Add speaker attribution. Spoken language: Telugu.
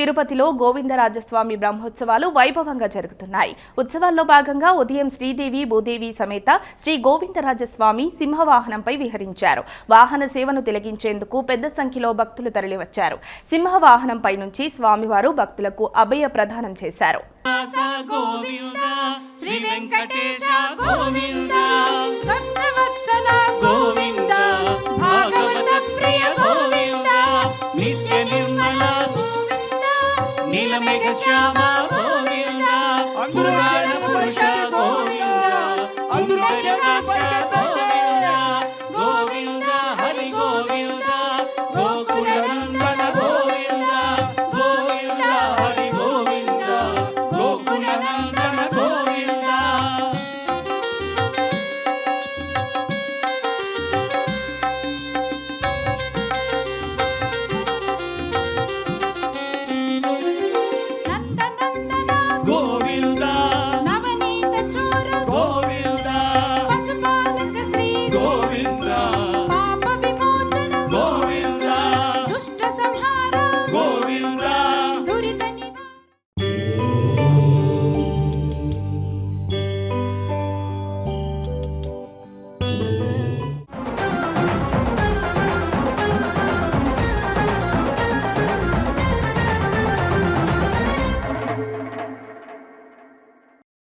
Speaker 1: తిరుపతిలో గోవిందరాజస్వామి బ్రహ్మోత్సవాలు వైభవంగా జరుగుతున్నాయి. ఉత్సవాల్లో భాగంగా ఉదయం శ్రీదేవి భూదేవి సమేత శ్రీ గోవిందరాజస్వామి సింహవాహనంపై విహరించారు. వాహన సేవను తిలగించేందుకు పెద్ద సంఖ్యలో భక్తులు తరలివచ్చారు. సింహవాహనంపై నుంచి స్వామివారు భక్తులకు అభయ ప్రదానం చేశారు.
Speaker 2: Govinda Shri Venkatesha Govinda. make
Speaker 3: us drama.
Speaker 2: glory.